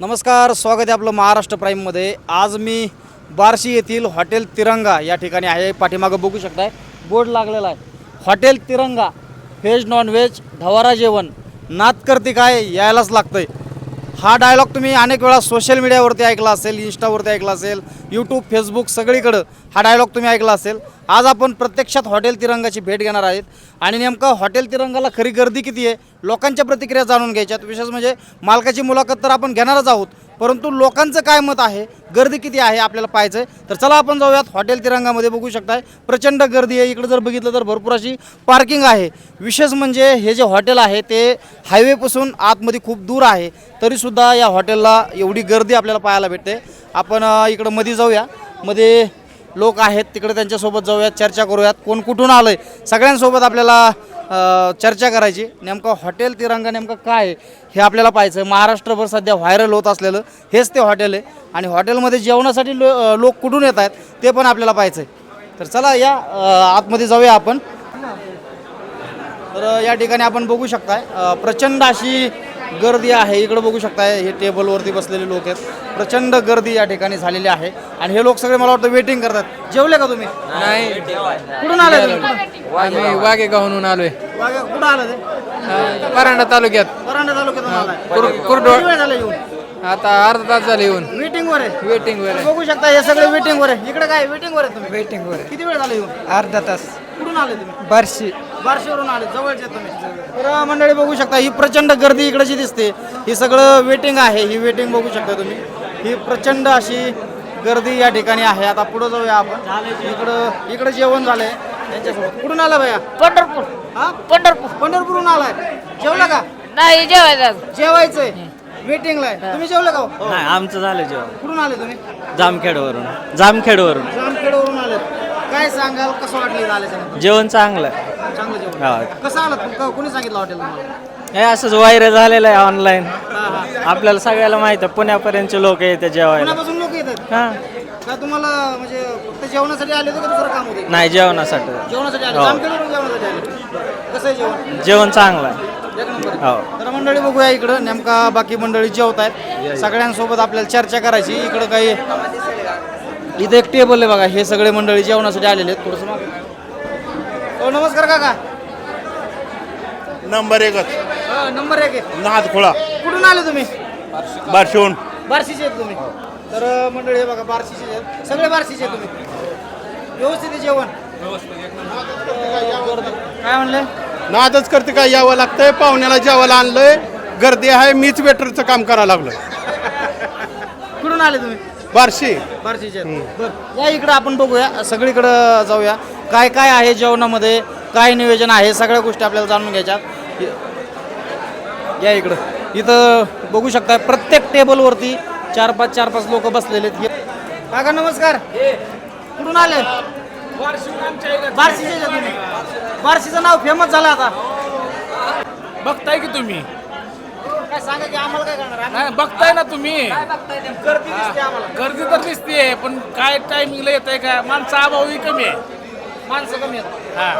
नमस्कार स्वागत आहे आपलं महाराष्ट्र प्राईममध्ये. आज मी बार्शी येथील हॉटेल तिरंगा या ठिकाणी आहे. पाठीमागं बघू शकताय बोर्ड लागलेला आहे. हॉटेल तिरंगा व्हेज नॉन व्हेज ढवारा जेवण नात करते काय यायलाच लागतंय. हा डायलॉग तुम्ही अनेक वेळा सोशल मीडियावरती ऐकला असेल इंस्टावरती ऐकला असेल यूट्यूब फेसबुक सगळीकडं हा डायलॉग तुम्ही ऐकला असेल. आज आपण प्रत्यक्षात हॉटेल तिरंगाची भेट घेणार आहेत. आणि नेमकं हॉटेल तिरंगाला खरी गर्दी किती आहे लोकांच्या प्रतिक्रिया जाणून घ्यायच्यात. विशेष म्हणजे मालकाची मुलाखत तर आपण घेणारच आहोत. परंतु लोकांचं काय मत आहे? गर्दी किती आहे आपल्याला पाहायचं आहे तर चला आपण जाऊयात हॉटेल तिरंगामध्ये बघू शकताय. प्रचंड गर्दी आहे. इकडे जर बघितलं तर भरपूर अशी पार्किंग आहे. विशेष म्हणजे हे जे हॉटेल आहे ते हायवेपासून आतमध्ये खूप दूर आहे. तरीसुद्धा या हॉटेलला एवढी गर्दी आपल्याला पाहायला भेटते. आपण इकडं मध्ये जाऊया. मध्ये लोक आहेत तिकडे त्यांच्यासोबत जाऊयात चर्चा करूयात. कोण कुठून आलं आहे सगळ्यांसोबत आपल्याला चर्चा करायची. नेमकं हॉटेल तिरंगा नेमकं काय आहे हे आपल्याला पाहायचं आहे. महाराष्ट्रभर सध्या व्हायरल होत असलेलं हेच ते हॉटेल आहे. आणि हॉटेलमध्ये जेवणासाठी लो लोक कुठून येत आहेत ते पण आपल्याला पाहायचं आहे. तर चला या आतमध्ये जाऊया आपण. तर या ठिकाणी आपण बघू शकताय प्रचंड अशी गर्दी आहे. इकडं बघू शकताय हे टेबलवरती बसलेले लोक आहेत. प्रचंड गर्दी या ठिकाणी झालेली आहे. आणि हे लोक सगळे मला वाटतं वेटिंग करतात. जेवले का तुम्ही? नाही. कुठून आले तुम्ही? कुठून? आम्ही आलोय. वाघा- कुठं आलं ते परांडा तालुक्यात. परांडा तालुक्यातून आलाय. कुर- किती कुरडोळ वेळ झाला येऊन? आता अर्धा तास झाले येऊन. वेटिंग वर आहे. वेटिंग वर. बघू शकता हे सगळे वेटिंग वर आहे. इकडे काय? वेटिंग वर आहे तुम्ही? वेटिंग वर किती वेळ झाला येऊन. अर्धा तास. कुठून आले तुम्ही? बारशी. बारशेवरून आले. जवळचे तुम्ही. तर मंडळी बघू शकता ही प्रचंड गर्दी इकडची दिसते. ही सगळं वेटिंग आहे ही वेटिंग बघू शकता तुम्ही. ही प्रचंड अशी गर्दी या ठिकाणी आहे. आता पुढे जाऊया आपण. इकडं इकडं जेवण झालंय त्यांच्यासोबत. कुठून आला भैया? पंढरपूर. हा? पंढरपूर. पंढरपूरहून आलाय. जेवला का? नाही जेवायचं जेवायचंय. वेटिंगला आहे. तुम्ही जेवलं का हो? नाही आमचं झालं जेवण. कुठून आले तुम्ही? जामखेडवरून. जामखेडवरून. जामखेडवरून आले काय सांगाल? कसं वाटलं इथं आल्याच्यानंतर जेवण चांगलं हा. कसं आलं? कोणी सांगितलं हॉटेल तुम्हाला? हे असंच व्हायरल झालेलं आहे ऑनलाईन आपल्याला सगळ्याला माहीत आहे पुण्यापर्यंतचे लोक येते जेवायला. पुण्यापासून लोक येतात? हा. का तुम्हाला म्हणजे फक्त जेवणासाठी आले होते का दुसरं काम होते? नाही जेवणासाठी. जेवणासाठी आले. हो. जामखेडवरून जेवणासाठी आले? कसं आहे जेवण? जेवण चांगलं आहे. एक नंबर आहे. हो. तर मंडळी बघूया इकडं. नेमका बाकी मंडळी जेवत आहेत सगळ्यांसोबत आपल्याला चर्चा करायची. इकडं काही इथं एक टेबल आहे बघा. हे सगळे मंडळी जेवणासाठी आलेले आहेत. थोडंसं मागं. हो नमस्कार काका. नंबर एकच हा, नंबर एक आहे. नाद खोळा कुठून आले तुम्ही? बारशिवून बार्शीचे आहेत तुम्ही. तर अं, मंडळी हे बघा बार्शीचे आहेत. सगळे बार्शीचे आहेत तुम्ही. व्यवस्थित आहे जेवण? काय म्हणले? नादच करते काय यावं लागतंय? पाहुण्याला जेवायला आणलंय. गर्दी आहे मीच वेटरचं काम करायला लागलोय. कुठून आले तुम्ही? बारशी. बार्शीचे आहेत. बरं या इकडं आपण बघूया. सगळीकडं जाऊया. काय काय आहे जेवणामध्ये? काय नियोजन आहे? सगळ्या गोष्टी आपल्याला जाणून घ्यायच्यात या इकडं. इथं बघू शकता प्रत्येक टेबलवरती चार पाच चार पाच लोक बसलेले आहेत. हे- काका नमस्कार. कुठून आले? बार्शीचे बार्शीचं नाव फेमस झालं आता. बघताय की तुम्ही? काय सांगा की आम्हाला काय करणार? आम्ही नाही बघताय ना तुम्ही. बघताय ते. गर्दी दिसते आम्हाला. गर्दी तर दिसते पण काय टायमिंगला येत आहे का माणसं अभावी कमी आहे. माणसं कमी आहेत. हा.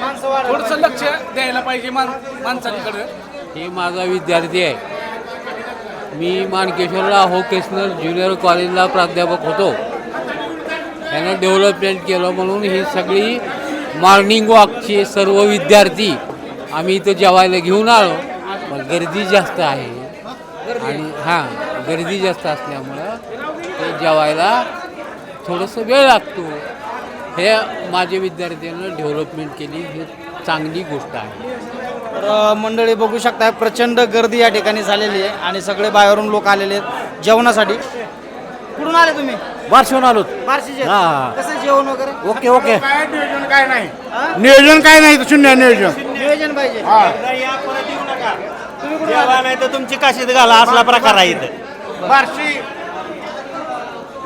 माणसं थोडंसं लक्ष द्यायला पाहिजे मान माणसांकडे. हे माझा विद्यार्थी आहे. मी मानकेश्वरला व्होकेशनल ज्युनियर कॉलेजला प्राध्यापक होतो. त्यानं डेव्हलपमेंट केलं म्हणून ही सगळी मॉर्निंग वॉकचे सर्व विद्यार्थी आम्ही इथं जेवायला घेऊन आलो. पण गर्दी जास्त आहे. आणि हां गर्दी जास्त असल्यामुळं ते जेवायला थोडंसं वेळ लागतो. हे माझ्या विद्यार्थ्यांना डेव्हलपमेंट केली ही चांगली गोष्ट आहे. तर मंडळी बघू शकताय प्रचंड गर्दी या ठिकाणी झालेली आहे आणि सगळे बाहेरून लोक आलेले आहेत जेवणासाठी. कुठून आले तुम्ही? बारशिवून आलो बार्शीचे? हा. कसं जेवण वगैरे? Okay okay. हा? नियोजन काय नाही शून्य नियोजन. नियोजन पाहिजे. तुम्ही कुठून जेवा आले? नाही तर तुमची काशीत घाला असला प्रकार आहे इथं. बारशी.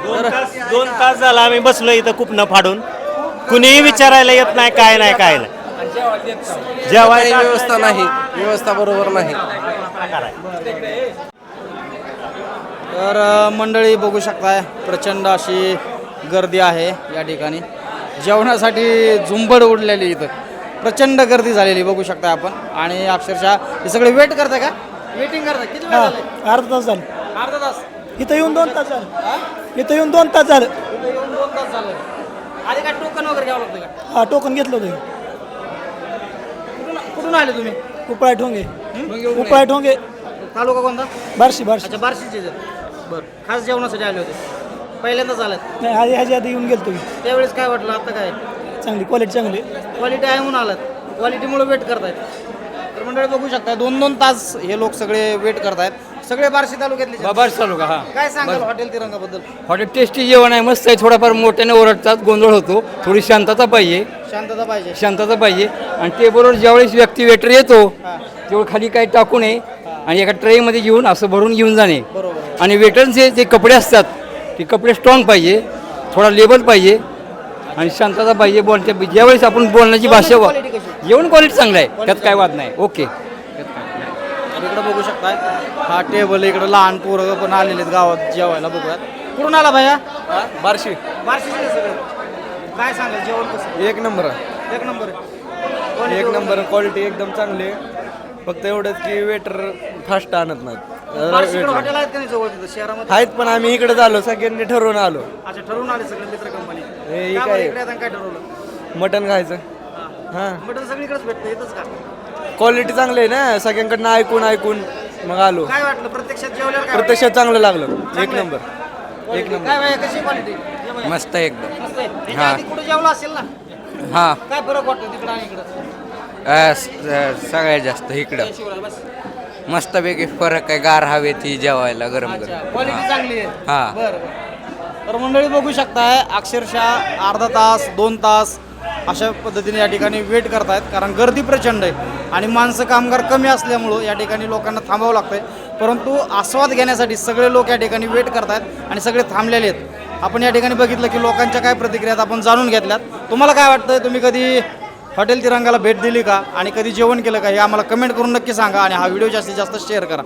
दोन तास दोन तास झाला आम्ही बसलो इथं कुपनं फाडून. कुणीही विचारायला येत नाही काय नाही काय नाही. जेवायला व्यवस्था नाही व्यवस्था बरोबर नाही. तर मंडळी बघू शकताय प्रचंड अशी गर्दी आहे या ठिकाणी. जेवणासाठी झुंबड उडलेली इथं. प्रचंड गर्दी झालेली बघू शकता आपण. आणि अक्षरशः हे सगळे वेट करताय का? वेटिंग करताय. किती वेळ झालंय? अर्धा तास झालं. अर्धा तास. इथं येऊन दोन तास झालं. इथं येऊन दोन तास झालं. इथे येऊन दोन तास झाले. आधी काय टोकन वगैरे घ्यावं लागतं का? हा टोकन घेतलं होतं. कुठून कुठून आले तुम्ही? उपाय ठोंगे. उपाय ठोंगे. तालुका कोणता? बारशी बारशी. अच्छा बार्शीचे बरं खास जेवणासाठी आले होते. पहिल्यांदाच आलात. नाही आधी ह्याच्या आधी येऊन गेलतो मी. त्यावेळेस काय वाटलं? आता काय? चांगली क्वालिटी चांगली. क्वालिटी आहे म्हणून आलात. क्वालिटीमुळे वेट करतायत. तर मंडळी बघू शकता दोन दोन तास हे लोक सगळे वेट करतायत. सगळे बार्शी तालुक्यातले जनता. बाबाच चालू का हा. काय सांगाल हॉटेल तिरंगाबद्दल? हॉटेल टेस्टी जेवण आहे मस्त आहे थोडाफार मोठ्याने ओरडतात गोंधळ होतो. थोडी शांतता पाहिजे. शांतता पाहिजे. शांतता पाहिजे. आणि ते बरोबर ज्यावेळेस व्यक्ती वेटर येतो. तेव्हा खाली काही टाकू नये आणि एका ट्रेमध्ये घेऊन असं भरून घेऊन जाणे. बरोबर आणि वेटरचे जे कपडे असतात ते कपडे स्ट्रॉंग पाहिजे थोडा लेबल पाहिजे आणि शांतता पाहिजे बोलते. ज्यावेळेस आपण बोलण्याची भाषा वा- quality कशी? जेवण क्वालिटी चांगलं आहे त्यात काय वाद नाही. ओके इकडे बघू शकताय. हा टेबल इकडे लहान पोरं पण आलेले आहेत गावात जेवायला बघूयात. कुठून आला भैया? बारशी. सगळे. काय सांगाल जेवण कसं? एक नंबर. एक नंबर. आहे एक नंबर क्वालिटी एकदम चांगली आहे. फक्त एवढंच की वेटर फास्ट आणत नाहीत. हॉटेल आहेत का नाही जवळ तिथं? शहरामध्ये? आहेत पण आम्ही इकडे आलो सगळ्यांनी ठरवून आलो. अच्छा ठरवून आले सगळे मित्र कंपनी हे काय? काय ठरवलं? मटन खायचं. हां. मटन सगळीकडेच भेटतं येतच का? क्वालिटी चांगली आहे ना सगळ्यांकडनं ऐकून ऐकून मग आलो. काय वाटलं? प्रत्यक्षात जेवल्यावर काय प्रत्यक्षात चांगलं लागलं. एक चांगलं. नंबर? एक नंबर. काय कशी क्वालिटी मस्त एकदम. मस्त आहे. आधी कुठे जेवला असेल ना? हां. काय फरक वाटतो तिकडं आणि इकडं? सगळ्यात जास्त इकडं. शिवराज बस. मस्तपैकी फरक आहे गार हवेती जेवायला गरम अच्छा क्वालिटी चांगली आहे. हा. बरं बरं. तर मंडळी बघू शकताय अक्षरशः अर्धा तास दोन तास अशा पद्धतीने या ठिकाणी वेट करतायत कारण गर्दी प्रचंड आहे आणि माणसं कामगार कमी असल्यामुळं या ठिकाणी लोकांना थांबावं लागतंय. परंतु आस्वाद घेण्यासाठी सगळे लोक या ठिकाणी वेट करतायत आणि सगळे थांबलेले आहेत. आपण या ठिकाणी बघितलं की लोकांच्या काय प्रतिक्रियात आपण जाणून घेतल्यात. तुम्हाला काय वाटतं तुम्ही कधी हॉटेल तिरंगाला भेट दिली का? आणि कधी जेवण केलं का? हे आम्हाला कमेंट करून नक्की सांगा आणि हा व्हिडिओ जास्तीत जास्त शेअर करा.